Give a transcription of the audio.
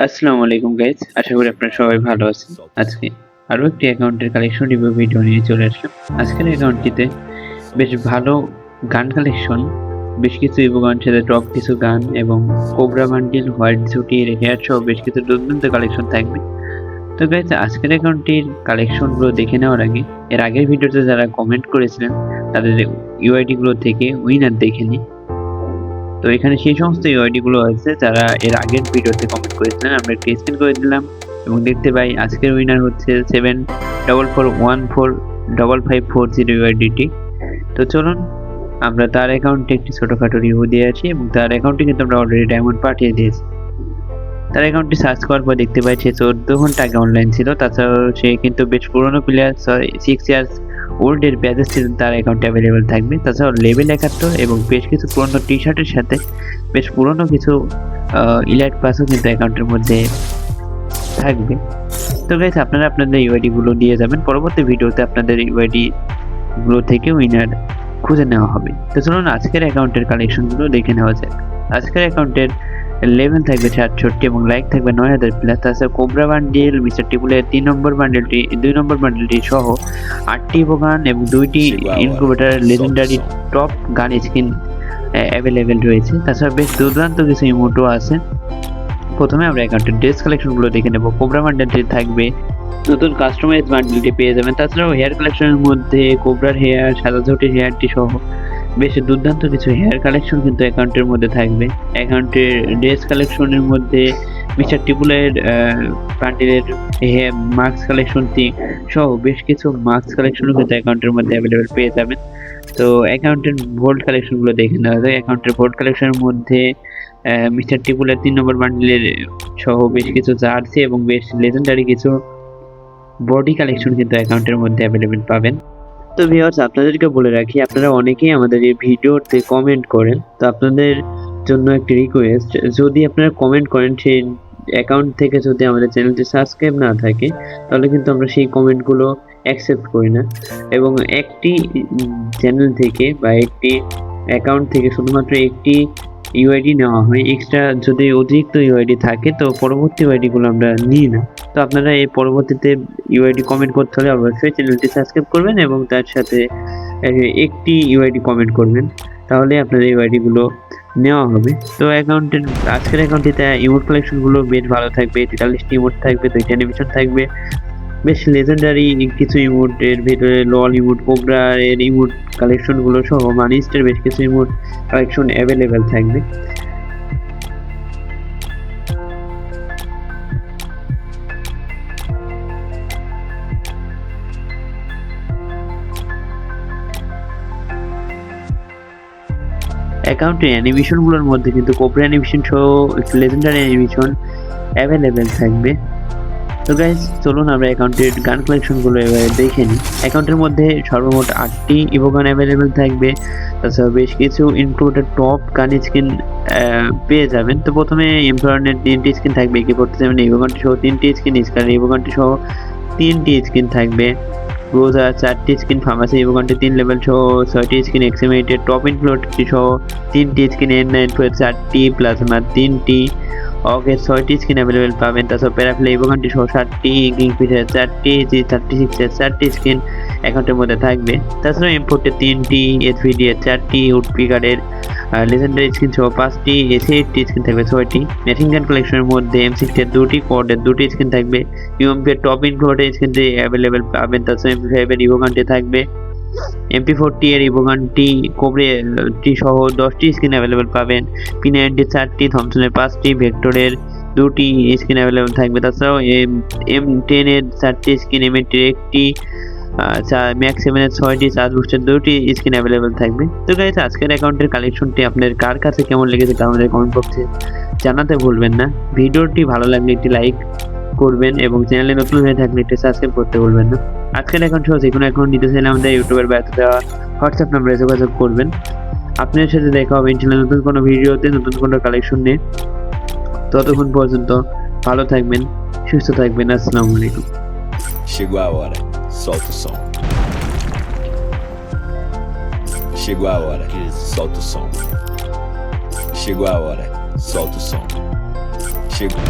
আসসালামু আলাইকুম গাইজ আশা করি আপনারা সবাই ভালো আছেন। আজকে আরও একটি অ্যাকাউন্টের কালেকশন রিভিউ ভিডিও নিয়ে চলে আসলাম। আজকের অ্যাকাউন্টটিতে বেশ ভালো গান কালেকশন বেশ কিছু ইভোগান সাথে টপ কিছু গান এবং কোবরা বান্ডিল হোয়াইট জুটির হেয়ার সহ বেশ কিছু দুর্দান্ত কালেকশন থাকবে। তো গাইজ আজকের অ্যাকাউন্টটির কালেকশনগুলো দেখে নেওয়ার আগে, এর আগের ভিডিওতে যারা কমেন্ট করেছিলেন, তাদের ইউআইডিগুলো থেকে উইনার দেখে নিই। তো এখানে সেই সমস্ত ইউআইডি গুলো আছে, যারা এর আগের ভিডিওতে কমেন্ট করেছিলেন, আমরা একটু স্ক্রিন করে দিলাম। এবং দেখতে পাই আজকের উইনার হচ্ছে seven double four one four double five four zero UIDT তো চলুন, আমরা তার অ্যাকাউন্টে একটি ছোটোখাটো রিভিউ দিয়ে আছি এবং তার অ্যাকাউন্টে কিন্তু আমরা অলরেডি ডায়মন্ড পাঠিয়ে দিয়েছি। তার অ্যাকাউন্টটি সার্চ করার পর দেখতে পাই, সে চোদ্দ ঘণ্টা আগে অনলাইন ছিল, তাছাড়াও সে কিন্তু বেশ পুরোনো প্লেয়ার সিক্স ইয়ার্স ওল্ডের ব্যাচেস তার অ্যাকাউন্টে অ্যাভেলেবেল থাকবে। তাছাড়াও লেভেল একাত্তর এবং বেশ কিছু পুরনো টি শার্টের সাথে বেশ পুরনো কিছু ইলাইট পাসও কিন্তু অ্যাকাউন্টের মধ্যে থাকবে। তো গাইস আপনারা আপনাদের ইউআইডি গুলো দিয়ে যাবেন। পরবর্তী ভিডিওতে আপনাদের ইউআইডি গুলো থেকে উইনার খুঁজে নেওয়া হবে। তো চলুন আজকের অ্যাকাউন্টের কালেকশনগুলো দেখে নেওয়া যাক। আজকের অ্যাকাউন্টের লেভেল থাকবে সাতষট্টি এবং লাইক থাকবে নয় হাজার প্লাস তাছাড়া কোবরা বান্ডিল মিস্টার টিপুলের তিন নম্বর বান্ডেলটি দুই নম্বর বান্ডেলটি সহ আটটি উপগান এবং দুইটি incubator legendary top gun skin available রয়েছে। তাছাড়া বেশ দুর্দান্ত কিছু ইমোটও আছে। প্রথমে আমরা অ্যাকাউন্টের ড্রেস কালেকশনগুলো দেখে নেব। কোবরা বান্ডেলটি থাকবে। নতুন কাস্টমাইজ বান্ডেলটি পেয়ে যাবেন। তাছাড়াও হেয়ার কালেকশনের মধ্যে কোবরার হেয়ার সাদা ঝুটির হেয়ারটি সহ বেশ দুর্দান্ত কিছু হেয়ার কালেকশন কিন্তু অ্যাকাউন্টের মধ্যে থাকবে। অ্যাকাউন্টের ড্রেস কালেকশনের মধ্যে মিস্টার টিপুলের প্যান্ডেলের হেয়ার মাস্ক কালেকশনটি সহ বেশ কিছু মাস্ক কালেকশনও কিন্তু অ্যাকাউন্টের মধ্যে অ্যাভেলেবেল পেয়ে যাবেন। তো অ্যাকাউন্টের ভোল্ট কালেকশনগুলো দেখে নেওয়া যায়। অ্যাকাউন্টের ভোল্ট কালেকশনের মধ্যে মিস্টার টিপুলের তিন নম্বর বান্ডেলের সহ বেশ কিছু জার্সি এবং বেশ লেজেন্ডারি কিছু বডি কালেকশন কিন্তু অ্যাকাউন্টের মধ্যে অ্যাভেলেবেল পাবেন। তো ভিউয়ার্স আপনাদেরকে বলে রাখি, আপনারা অনেকেই আমাদের এই ভিডিওতে কমেন্ট করেন, তো আপনাদের জন্য একটি রিকোয়েস্ট যদি আপনারা কমেন্ট করেন সেই অ্যাকাউন্ট থেকে যদি আমাদের চ্যানেলটি সাবস্ক্রাইব না থাকে, তাহলে কিন্তু আমরা সেই কমেন্টগুলো অ্যাকসেপ্ট করি না। এবং একটি চ্যানেল থেকে বা একটি অ্যাকাউন্ট থেকে শুধুমাত্র একটি ইউআইডি নেওয়া হয় এক্সট্রা যদি অতিরিক্ত ইউআইডি থাকে, তো পরবর্তী ইউআইডিগুলো আমরা নিই না। তো আপনারা এই পরবর্তীতে ইউআইডি কমেন্ট করতে হলে অবশ্যই চ্যানেলটি সাবস্ক্রাইব করবেন এবং তার সাথে একটি ইউআইডি কমেন্ট করবেন, তাহলে আপনাদের ইউআইডিগুলো নেওয়া হবে। তো অ্যাকাউন্টের আজকের অ্যাকাউন্টটিতে ইমোট কালেকশনগুলো বেশ ভালো থাকবে, তেতাল্লিশটি ইমোট থাকবে দুইটা অ্যানিমেশন থাকবে। বেশ লেজেন্ডারি কিছু ইমোটের ভেতরে লল ইমোট কোবরা এর ইমোট কালেকশনগুলো সহ মানিস্টের বেশ কিছু ইমোট কালেকশন অ্যাভেলেবেল থাকবে। অ্যাকাউন্টে অ্যানিমেশনগুলোর মধ্যে কিন্তু কোবরা অ্যানিমেশন সহ একটু লেজেন্ডারি অ্যানিমেশন অ্যাভেলেবেল থাকবে। তো গাইজ চলুন আমরা অ্যাকাউন্টের গান কালেকশনগুলো এবারে দেখে নিই। অ্যাকাউন্টের মধ্যে সর্বমোট আটটি ইভোগান অ্যাভেলেবেল থাকবে। তাছাড়া বেশ কিছু ইনক্লুডেড টপ গান স্কিন পেয়ে যাবেন। তো প্রথমে এমপ্লয়ারের তিনটি স্কিন থাকবে। একে ফোর্টি সেভেন ইভোগানটি সহ তিনটি স্কিন স্কার ইভোগানটি সহ তিনটি স্কিন থাকবে। রোজা চারটি স্কিন ফার্মাসি ইভোগানটি তিন লেভেল সহ ছয়টি স্কিন এক্সিমেটেড টপ ইনফ্লোটটি সহ তিনটি স্কিন এন নাইন ফোর চারটি প্লাজমা তিনটি অগের ছয়টি স্কিন অ্যাভেলেবেল পাবেন তাছাড়া প্যারাফ্লে ইভোগানটি সহ সাতটি কিংফিশার চারটি জি থার্টি সিক্সের চারটি স্কিন অ্যাকাউন্টের মধ্যে থাকবে। তাছাড়া ইম্পোর্টের তিনটি এসভিডি এর চারটি উডপিকারের লেজেন্ডারি স্কিন সহ পাঁচটি এসি এইটটি স্কিন থাকবে ছয়টি। মেশিন গান কালেকশনের মধ্যে এম সিক্সটির দুটি কোডের দুটি স্কিন থাকবে। ইউএমপির টপ ইনক্লুডেড স্কিনটি অ্যাভেলেবেল পাবেন তাছাড়া এমপি ফাইভের ইভোগানটি থাকবে। এমপি ফোরটি এর ইভোগানটি কোবরেটি সহ দশটি স্ক্রিন অ্যাভেলেবেল পাবেন। পি নাইনটি চারটি থমসনের পাঁচটি ভেক্টরের দুটি স্ক্রিন অ্যাভেলেবেল থাকবে। তাছাড়াও এম এম টেনের চারটি স্ক্রিন এম একটি সেভেনের ছয়টি চার্জ বুস্টের দুটি স্ক্রিন অ্যাভেলেবেল থাকবে। তো গাইজ আজকের অ্যাকাউন্টের কালেকশনটি আপনার কার কাছে কেমন লেগেছে তা আমাদের কমেন্ট বক্সে জানাতে ভুলবেন না। ভিডিওটি ভালো লাগলে একটি লাইক করবেন এবং চ্যানেলে নতুন হয়ে থাকলে একটি সাবস্ক্রাইব করতে ভুলবেন না। আজকের অ্যাকাউন্ট সহ যে কোনো অ্যাকাউন্ট নিতে চাইলে আমাদের ইউটিউবের ব্যর্থ দেওয়া হোয়াটসঅ্যাপ নাম্বারে যোগাযোগ করবেন। আপনার সাথে দেখা হবে ইনশাল্লাহ নতুন কোনো ভিডিওতে, নতুন কোনো কালেকশন নিয়ে। ততক্ষণ পর্যন্ত ভালো থাকবেন, সুস্থ থাকবেন। আসসালামু আলাইকুম। Chegou solta o som. Chegou a hora, solta o som. Chegou a hora, solta o som. Chegou.